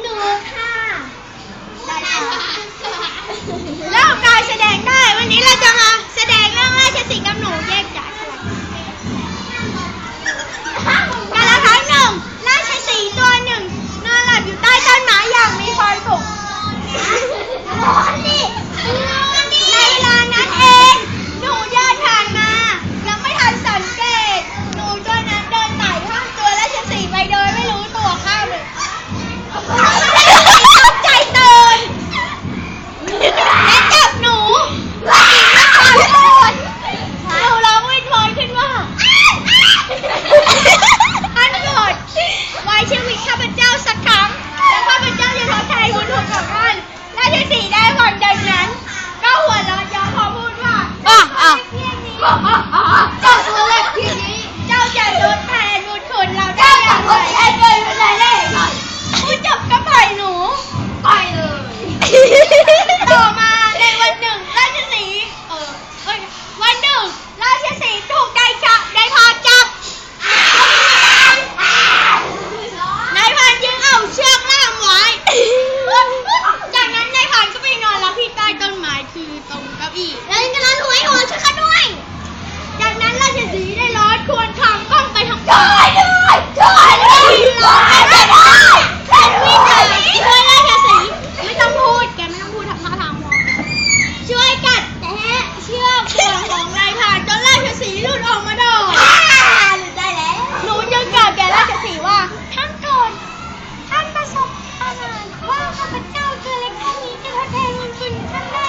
หนู อีก แล้วก็ร้อนหัวให้หัวช่วยข้าด้วย จากนั้นราชสีได้ร้อนควรทงกล้องไปทางขช่วยด้วยช่วยด้วยช่วยด้วยช่วยด้วยช่วยด้วยช่วยราชสีไม่ต้องพูดแกไม่ต้องพูดทำท่าทางมองช่วยกัดแทะเชือกห่วงของนายพรานจนราชสีหลุดออกมาดอกดได้แล้ว หนูยังกล่แก่ราชสีว่าท่านกอนท่านประสบอาหาว่าข้าพเจ้าเจอเล็กท่านนี้จะทดแทนงินคุณท่านได้